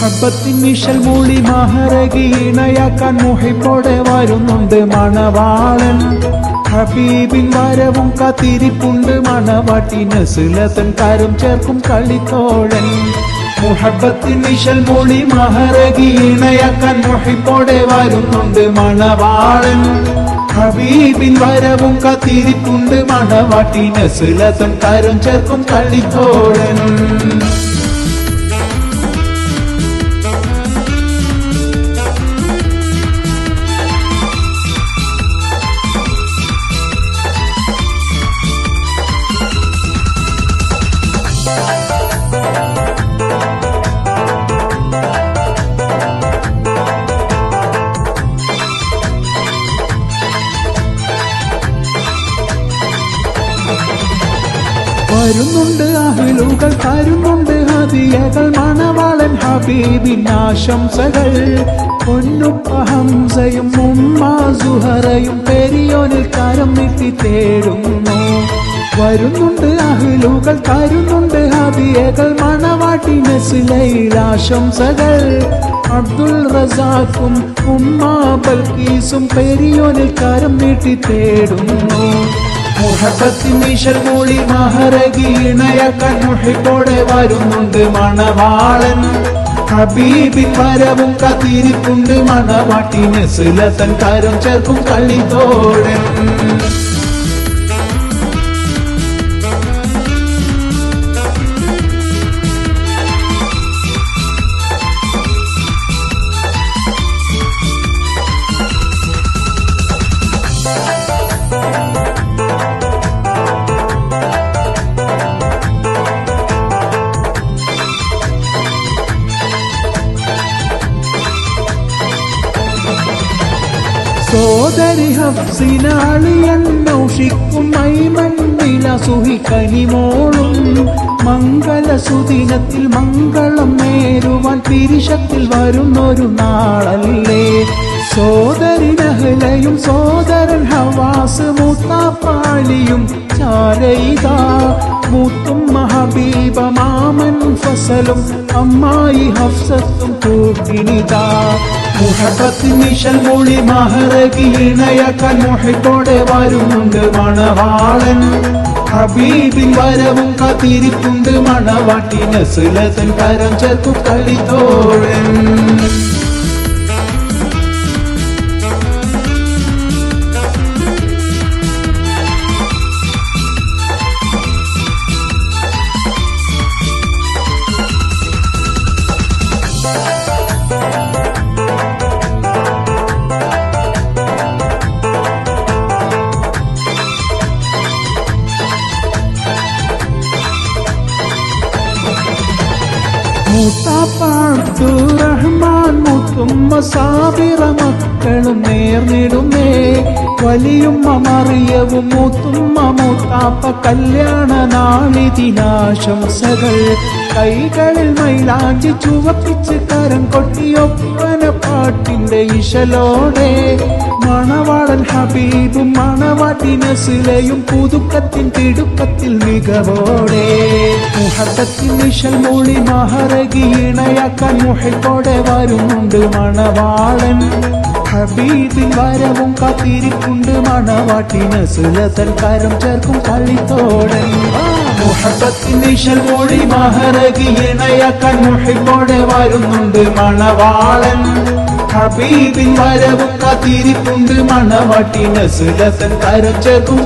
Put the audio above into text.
മുഹബത്തിൻ മിഷൽ മൂളി മഹരകി ഇണയാക്കാൻ മുഹിപ്പോടെ വരുന്നുണ്ട് മണവാളൻ. ഹബീബിൻ വരവും കാത്തിരിപ്പുണ്ട് മണവാട്ടി നസിലതൻ കാരം ചേർക്കും കളിത്തോഴൻ. മുഹബത്തിൻ മിഷൽ മൂളി മഹരകി ഇണയാക്കാൻ മുഹിപ്പോടെ വരുന്നുണ്ട് മണവാളൻ. ഹബീബിൻ വരവും കാത്തിരിപ്പുണ്ട് മണവാട്ടി നസിലതൻ കാരം ചേർക്കും കളിത്തോഴൻ. വരുന്നുണ്ട് അഹിലുകൾ തരുന്നുണ്ട്. ഹദിയകൾ മണവാളൻ ഹബീബിൻ ആശംസകൾ. പൊന്നുപ്പ ഹംസയും ഉമ്മ സുഹറയും പെരിയോനിൽ കരം നീട്ടി തേടുന്നു. വരുന്നുണ്ട് അഹിലുകൾ തരുന്നുണ്ട്. ഹദിയകൾ മണവാട്ടി മെസ്സിലയിൽ ആശംസകൾ. അബ്ദുൾ റസാഖും ഉമ്മ ബൽക്കീസും പെരിയോനിൽ കരം നീട്ടി തേടുന്നു. മുഹബത്തിൻ ഈശൽ മൂളി മഹരകി ഇണയാക്കാൻ മുഹിപ്പോടെ വരുന്നുണ്ട് മണവാളൻ. ഹബീബിൻ പരവും കത്തിരിപ്പുണ്ട് മണവാട്ടിന് സുലത്തൻ കരം ചേർക്കും കളിത്തോഴൻ സോദരി ഹഫ്സിനാളിയൻ സുഹി സുഹിക്കനിമോളും മംഗള സുദിനത്തിൽ മംഗളം നേരുവാൻ തിരിശത്തിൽ വരുന്നൊരു നാളല്ലേ. സോദരി നഹലയും സോദരൻ ഹവാസ് മൂത്താപ്പാളിയും ചാരയിതാ. മൂത്തും മഹബീബ മാമൻ ഫസലും അമ്മായി ഹഫ്സത്തും കൂട്ടിനിതാ മുഹബത്തിൻ മിഷൽ മൂളി മഹറകി ഇണയാക്കാൻ മുഹിപ്പോടെ വരുന്നുണ്ട് മണവാളൻ. ഹബീബിൻ വരവും കാത്തിരിപ്പുണ്ട് മണവാട്ടി സുലതൻ കരം ചേർക്കും റഹ്മാൻ മുത്തുമ്മ സാബിറ മക്കളും നേർന്നിടുന്നേ. വലിയുമ്മ മറിയവും മൂത്തുമ്മ മൂത്താപ്പ കല്യാണ നാളിതിനാശംസകൾ കൈകളിൽ മൈലാഞ്ചി ചുവപ്പിച്ച് കരം കൊട്ടിയൊപ്പന പാട്ടിന്റെ ഇശലോടെ. മണവാളൻ ഹബീബും മണവാട്ടി നസിലയും പുതുക്കത്തിൻ തിടുക്കത്തിൽ മികവോടെ. മുഹത്തത്തിൻ നിശൽ മൂളി മഹറകി ഇണയാക്കാൻ മുഹത്തോടെ വരുന്നുണ്ട് മണവാളൻ. ഹബീബിൻ വരവും കാത്തിരിക്കുണ്ട് മണവാട്ടി സുലസൽക്കാരം ചേർക്കും നിശൽ മൂളി ഇണയാക്കാൻ മുഹിപ്പോടെ വരുന്നുണ്ട് മണവാളൻ. ഹബീബിൻ വരവും കാത്തിരിപ്പുണ്ട് മണവാട്ടിന് സുരസൻ കരം ചേർക്കും